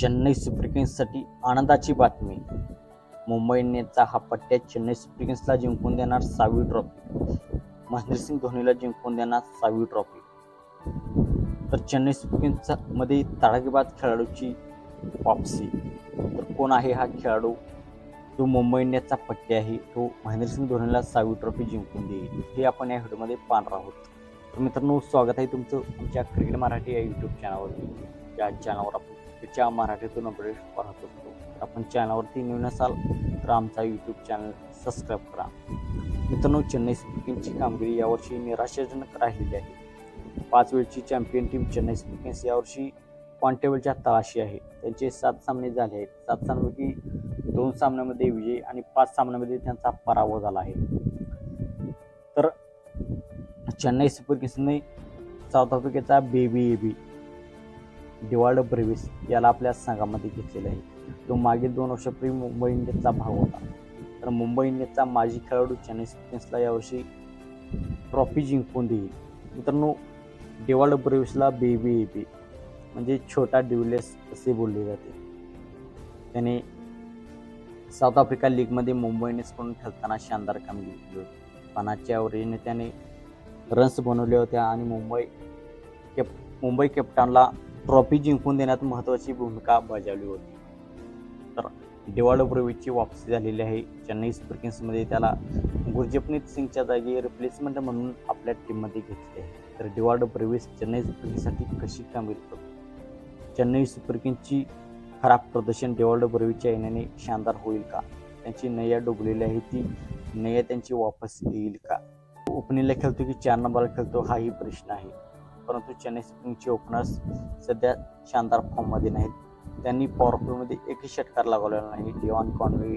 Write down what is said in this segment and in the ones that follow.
Chennai super किंग्ससाठी आनंदाची बातमी. मुंबई इंडियन्सचा हा पट्ट्या चेन्नई सुपर किंग्सला जिंकून देणार सहावी ट्रॉफी. महेंद्रसिंग धोनीला जिंकून देणार सहावी ट्रॉफी. तर चेन्नई सुपर किंग्समध्ये तडाखेबाज खेळाडूची वापसी. तर कोण आहे हा खेळाडू? तो मुंबई इंडियन्सचा पट्टी आहे. तो महेंद्रसिंग धोनीला सहावी ट्रॉफी जिंकून देईल. हे आपण या व्हिडिओमध्ये पाहणार आहोत. तर मित्रांनो स्वागत आहे तुमचं आमच्या क्रिकेट मराठी या यूट्यूब चॅनलवरती या चॅनलवर आपण त्याच्या मराठीतून अपडेट पाहत. असतो आपण चॅनलवरती नवीन असाल तर आमचा यूट्यूब चॅनल सबस्क्राईब करा. मित्रांनो चेन्नई सुपर किंगची कामगिरी यावर्षी निराशाजनक राहिलेली आहे. पाच वेळची champion team Chennai Super Kings यावर्षी पॉईंट टेबलच्या तळाशी आहे. त्यांचे सात सामने झाले आहेत. सात सामन्यापैकी दोन सामन्यामध्ये विजय आणि पाच सामन्यामध्ये त्यांचा पराभव झाला आहे. तर चेन्नई सुपर किंग्सने साऊथ आफ्रिकेचा बेबी एबी डिवाल्ड ब्रेविस याला आपल्या संघामध्ये घेतलेला आहे. तो मागील दोन वर्षापूर्वी मुंबई इंडियन्सचा भाग होता. तर मुंबई इंडियन्सचा माजी खेळाडू चेन्नई सुपर यावर्षी ट्रॉफी जिंकून देईल. मित्रांनो डिवाल्ड ब्रेविसला बेबी बी म्हणजे छोटा डिवलेस असे बोलले जाते. त्याने साऊथ आफ्रिका लीगमध्ये मुंबई इंडियन्सकडून खेळताना शानदार कामगिरी केली होती. पणाच्या आवडीने त्याने रन्स बनवले होत्या आणि मुंबई केप मुंबई कॅप्टनला ट्रॉफी जिंकून देण्यात महत्त्वाची भूमिका बजावली होती. तर डिवाल्डो ब्रेविसची वापसी झालेली आहे. चेन्नई सुपर किंग्समध्ये त्याला गुरजपनीत सिंगच्या जागी रिप्लेसमेंट म्हणून आपल्या टीममध्ये घेतले आहे. तर डिवाल्डो ब्रवीस चेन्नई सुपर कशी कामगिरी करतो चेन्नई सुपर किंगची खराब प्रदर्शन डिवाल्डो ब्रेविसच्या येण्याने शानदार होईल का? त्यांची नय्या डुबलेली आहे ती नय्या त्यांची वापस येईल का? ओपनिंगला खेळतो की चार नंबरला खेळतो हाही प्रश्न आहे. परंतु चेन्नई सुपर ओपनर्स सध्या शानदार फॉर्ममध्ये नाहीत. त्यांनी पॉवरप्लेमध्ये एकही षटकार लागवलेला नाही. डिवान कॉन्वे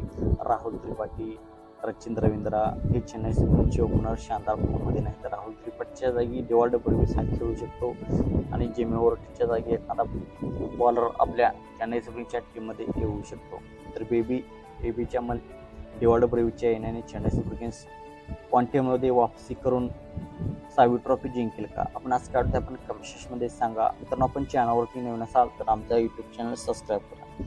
राहुल त्रिपाठी रचिन रवींद्रा हे चेन्नई सुपर किंग्सचे ओपनर शानदार फॉर्ममध्ये नाहीत. राहुल त्रिपाठीच्या जागी डिवॉल्ड ब्रेविस हा खेळू शकतो आणि जेमी ओरटीच्या जागी एखादा बॉलर आपल्या चेन्नई सुपर किंग्सच्या टीममध्ये येऊ शकतो. तर बेबी बेबीच्या मल डिवॉल्ड ब्रेविसच्या येण्याने चेन्नई सुपर किंग्स क्वांटिममध्ये वापसी करून सहावी ट्रॉफी जिंकेल का? आपण आज काढतो आपण कमेंट सेक्शनमध्ये सांगा. तर आपण चॅनलवरती नवीन असाल तर आमचा यूट्यूब चॅनल सबस्क्राईब करा.